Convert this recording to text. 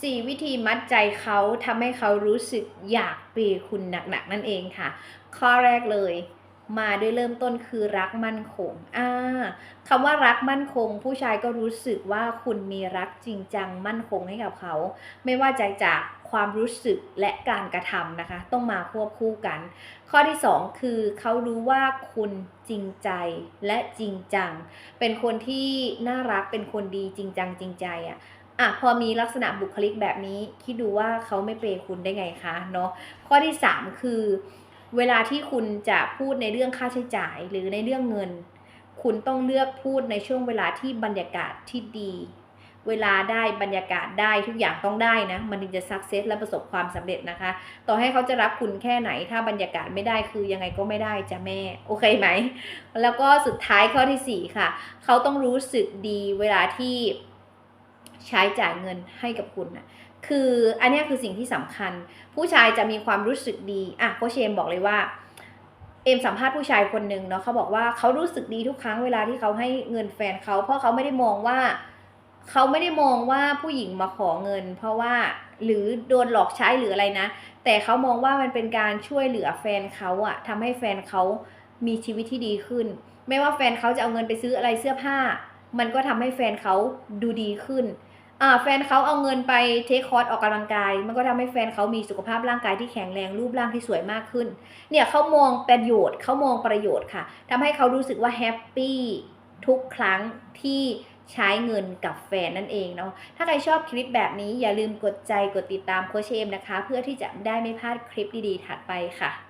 สี่วิธีมัดใจเขาทำให้เขารู้สึกอยากเปย์คุณหนักๆ นั่นเองค่ะ ข้อแรกเลย มาด้วยเริ่มต้นคือรักมั่นคงอ่าคำว่ารักมั่นคง ผู้ชายก็รู้สึกว่าคุณมีรักจริงจังมั่นคงให้กับเขา ไม่ว่าจะจากความรู้สึกและการกระทำนะคะ ต้องมาควบคู่กัน ข้อที่สองคือเขารู้ว่าคุณจริงใจและจริงจัง เป็นคนที่น่ารักเป็นคนดีจริงจังจริงใจอะ อะพอมีลักษณะบุคลิกแบบนี้ คิดดูว่าเขาไม่เปย์คุณได้ไงคะเนาะข้อที่ 3 คือ เวลาที่คุณจะพูดในเรื่องค่าใช้จ่ายหรือในเรื่องเงิน คุณต้องเลือกพูดในช่วงเวลาที่บรรยากาศที่ดี เวลาได้บรรยากาศได้ทุกอย่างต้องได้นะ มันถึงจะสักเซสและประสบความสำเร็จนะคะ ต่อให้เขาจะรับคุณแค่ไหน ถ้าบรรยากาศไม่ได้คือยังไงก็ไม่ได้จ้ะแม่โอเคไหมแล้วก็สุดท้ายข้อทีสี่4ค่ะ เขาต้องรู้สึกดีเวลาที่ ใช้จ่ายเงินให้กับคุณนะคืออันนี้คือสิ่งที่สำคัญ ผู้ชายจะมีความรู้สึกดีอะโคเอมบอกเลยว่า เอมสัมภาษณ์ผู้ชายคนหนึ่งเนาะเขาบอกว่าเขารู้สึกดีทุกครั้งเวลาที่เขาให้เงินแฟนเขาเพราะเขาไม่ได้มองว่าเขาไม่ได้มองว่าผู้หญิงมาขอเงิน เพราะว่าหรือโดนหลอกใช้หรืออะไรนะ แต่เขามองว่ามันเป็นการช่วยเหลือแฟนเขาอะทำให้แฟนเขามีชีวิตที่ดีขึ้น ไม่ว่าแฟนเขาจะเอาเงินไปซื้ออะไรเสื้อผ้า มันก็ทำให้แฟนเขาดูดีขึ้น อ่าแฟนเขาเอาเงินไปเทคคอร์สออกกำลังกาย มันก็ทำให้แฟนเขามีสุขภาพร่างกายที่แข็งแรงรูปร่างที่สวยมากขึ้น เนี่ยเขามองประโยชน์เขามองประโยชน์ค่ะทำให้เขารู้สึกว่าแฮปปี้ทุกครั้งที่ใช้เงินกับแฟนนั่นเองเนาะ ถ้าใครชอบคลิปแบบนี้อย่าลืมกดใจกดติดตามโคชเอมนะคะ เพื่อที่จะได้ไม่พลาดคลิปดีๆถัดไปค่ะ